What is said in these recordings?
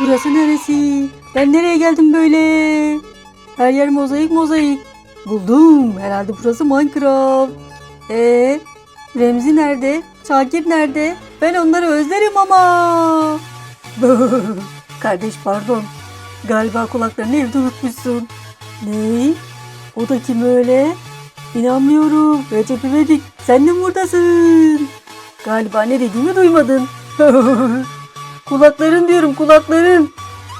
Burası neresi? Ben nereye geldim böyle? Her yer mozaik mozaik. Buldum. Herhalde burası Minecraft. Ee, Remzi nerede? Şakir nerede? Ben onları özlerim ama. Kardeş pardon. Galiba kulaklarını evde unutmuşsun. Ne? O da kim öyle? İnanmıyorum. Recep İvedik sen de buradasın? Galiba ne dediğimi duymadın. kulakların diyorum kulakların.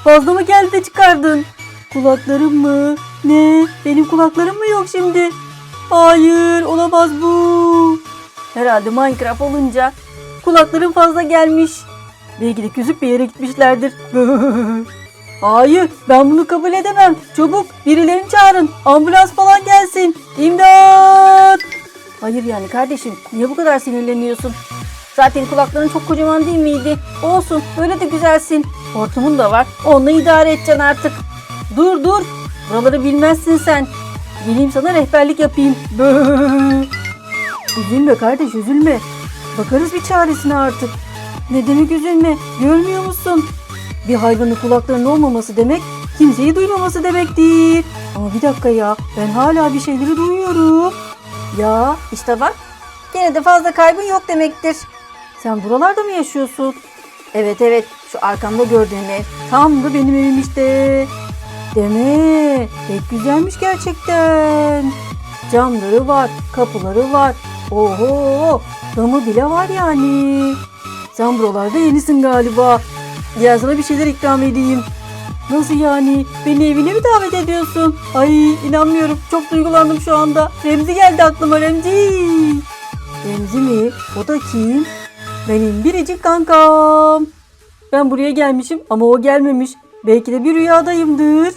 Fazla mı geldi de çıkardın? Kulaklarım mı? Ne? Benim kulaklarım mı yok şimdi? Hayır olamaz bu. Herhalde Minecraft olunca kulaklarım fazla gelmiş. Belki de küsüp bir yere gitmişlerdir. Hayır ben bunu kabul edemem. Çabuk birilerini çağırın. Ambulans falan gelsin. İmdat. Hayır yani kardeşim niye bu kadar sinirleniyorsun? Zaten kulakların çok kocaman değil miydi? Olsun böyle de güzelsin. Hortumun da var. Onunla idare edeceksin artık. Dur dur. Buraları bilmezsin sen. Geleyim sana rehberlik yapayım. Bööö. Üzülme kardeş üzülme. Bakarız bir çaresine artık. Ne demek üzülme? Görmüyor musun? Bir hayvanın kulaklarının olmaması demek kimseyi duymaması demektir. Ama bir dakika ya ben hala bir şeyleri duyuyorum. Ya işte bak gene de fazla kaybın yok demektir. Sen buralarda mı yaşıyorsun? Evet evet şu arkamda gördüğün ev tam da benim evim işte. Deme pek güzelmiş gerçekten. Camları var, kapıları var. Oho damı bile var yani. Sen buralarda yenisin galiba. Gel sana bir şeyler ikram edeyim. Nasıl yani? Beni evine mi davet ediyorsun? Ay inanmıyorum. Çok duygulandım şu anda. Remzi geldi aklıma Remzi. Remzi mi? O da kim? Benim biricik kankam. Ben buraya gelmişim ama o gelmemiş. Belki de bir rüyadayımdır.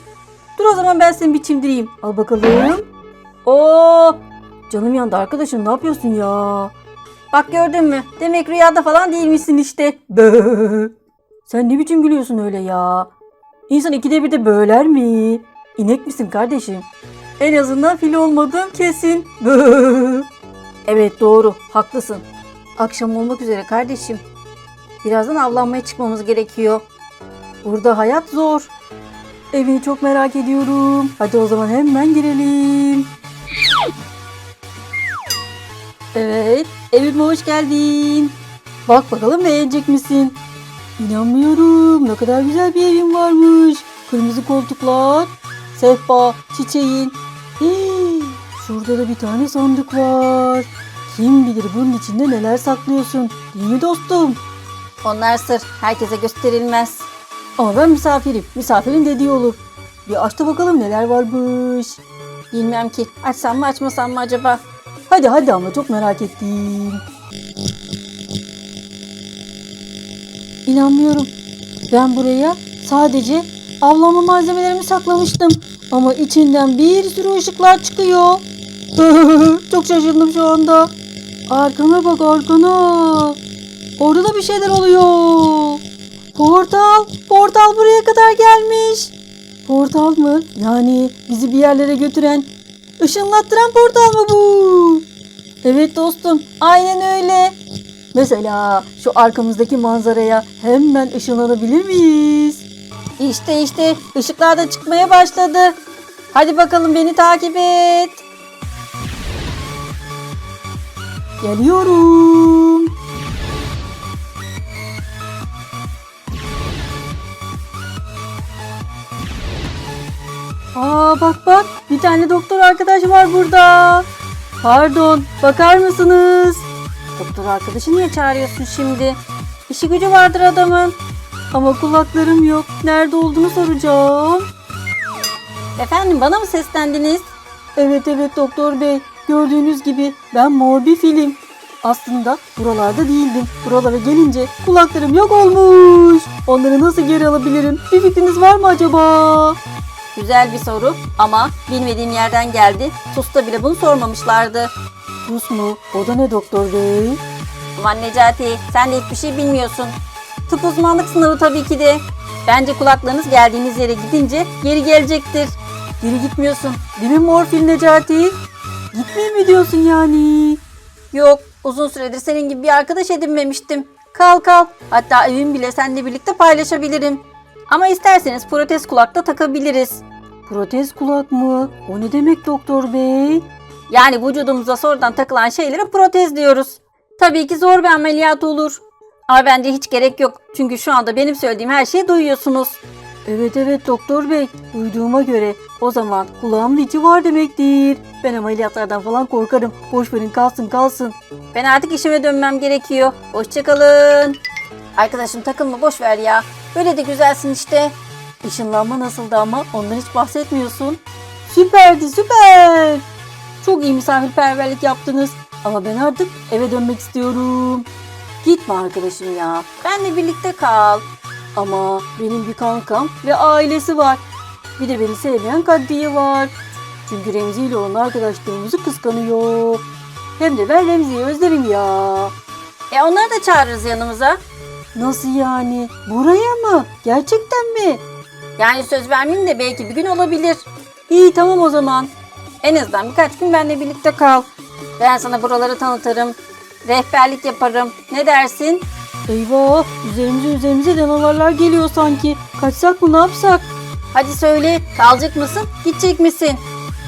Dur o zaman ben seni bir çimdireyim. Al bakalım. Oo! Canım yandı arkadaşım ne yapıyorsun ya? Bak gördün mü? Demek rüyada falan değilmişsin işte. Sen ne biçim gülüyorsun öyle ya? İnsan ikide bir de böğler mi? İnek misin kardeşim? En azından fil olmadığım kesin. Evet doğru haklısın. Akşam olmak üzere kardeşim. Birazdan avlanmaya çıkmamız gerekiyor. Burada hayat zor. Evini çok merak ediyorum. Hadi o zaman hemen girelim. Evet, evime hoş geldin. Bak bakalım beğenecek misin? İnanmıyorum. Ne kadar güzel bir evin varmış. Kırmızı koltuklar, sehpa, çiçeğin. Hii, şurada da bir tane sandık var. Kim bilir bunun içinde neler saklıyorsun. Değil mi dostum? Onlar sır. Herkese gösterilmez. Ama ben misafirim. Misafirin dediği olur. Bir aç da bakalım neler varmış. Bilmem ki. Açsam mı açmasam mı acaba? Hadi hadi ama çok merak ettim. İnanmıyorum. Ben buraya sadece avlanma malzemelerimi saklamıştım. Ama içinden bir sürü ışıklar çıkıyor. Çok şaşırdım şu anda. Arkana bak arkana. Orada da bir şeyler oluyor. Portal. Portal buraya kadar gelmiş. Portal mı? Yani bizi bir yerlere götüren, ışınlattıran portal mı bu? Evet dostum. Aynen öyle. Mesela şu arkamızdaki manzaraya hemen ışınlanabilir miyiz? İşte işte ışıklar da çıkmaya başladı. Hadi bakalım beni takip et. Geliyorum. Aa bak bak bir tane doktor arkadaş var burada. Pardon bakar mısınız? Doktor arkadaşı niye çağırıyorsun şimdi? İşi gücü vardır adamın. Ama kulaklarım yok. Nerede olduğunu soracağım. Efendim bana mı seslendiniz? Evet evet doktor bey. Gördüğünüz gibi ben mor bir film. Aslında buralarda değildim. Buralara gelince kulaklarım yok olmuş. Onları nasıl geri alabilirim? Bir fikriniz var mı acaba? Güzel bir soru ama bilmediğim yerden geldi. TUS'ta bile bunu sormamışlardı. TUS mu? O da ne doktor bey? Aman Necati sen de hiçbir şey bilmiyorsun. Tıp uzmanlık sınavı tabii ki de. Bence kulaklarınız geldiğiniz yere gidince geri gelecektir. Geri gitmiyorsun. Değil mi Morfil Necati? Gitmeyeyim mi diyorsun yani? Yok uzun süredir senin gibi bir arkadaş edinmemiştim. Kal kal. Hatta evimi bile seninle birlikte paylaşabilirim. Ama isterseniz protez kulak da takabiliriz. Protez kulak mı? O ne demek doktor bey? Yani vücudumuza sonradan takılan şeylere protez diyoruz. Tabii ki zor bir ameliyat olur. Ama bence hiç gerek yok. Çünkü şu anda benim söylediğim her şeyi duyuyorsunuz. Evet evet doktor bey. Duyduğuma göre o zaman kulağımın içi var demektir. Ben ameliyatlardan falan korkarım. Boş verin kalsın kalsın. Ben artık işime dönmem gerekiyor. Hoşçakalın. Arkadaşım takılma boş ver ya. Böyle de güzelsin işte. Işınlanma nasıldı ama ondan hiç bahsetmiyorsun. Süperdi süper. Çok iyi misafirperverlik yaptınız. Ama ben artık eve dönmek istiyorum. Gitme arkadaşım ya. Benle birlikte kal. Ama benim bir kankam ve ailesi var. Bir de beni sevmeyen Kadriye var. Çünkü Remzi ile olan arkadaşlığımızı kıskanıyor. Hem de ben Remzi'yi özlerim ya. E onları da çağırırız yanımıza. Nasıl yani? Buraya mı? Gerçekten mi? Yani söz vermeyeyim de belki bir gün olabilir. İyi tamam o zaman. En azından birkaç gün benimle birlikte kal. Ben sana buraları tanıtırım. Rehberlik yaparım. Ne dersin? Eyvah! Üzerimize üzerimize canavarlar geliyor sanki. Kaçsak mı ne yapsak? Hadi söyle. Kalacak mısın? Gidecek misin?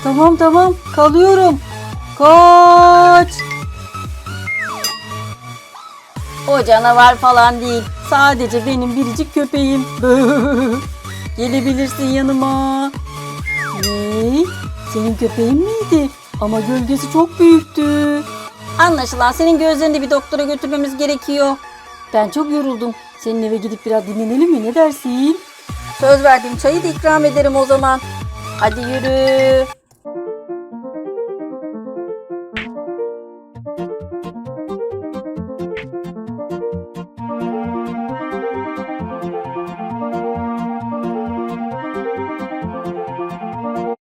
Tamam tamam. Kalıyorum. Kaç! O canavar falan değil. Sadece benim biricik köpeğim. Gelebilirsin yanıma. Ne? Senin köpeğin miydi? Ama gölgesi çok büyüktü. Anlaşılan senin gözlerini bir doktora götürmemiz gerekiyor. Ben çok yoruldum. Senin eve gidip biraz dinlenelim mi? Ne dersin? Söz verdiğim çayı da ikram ederim o zaman. Hadi yürü.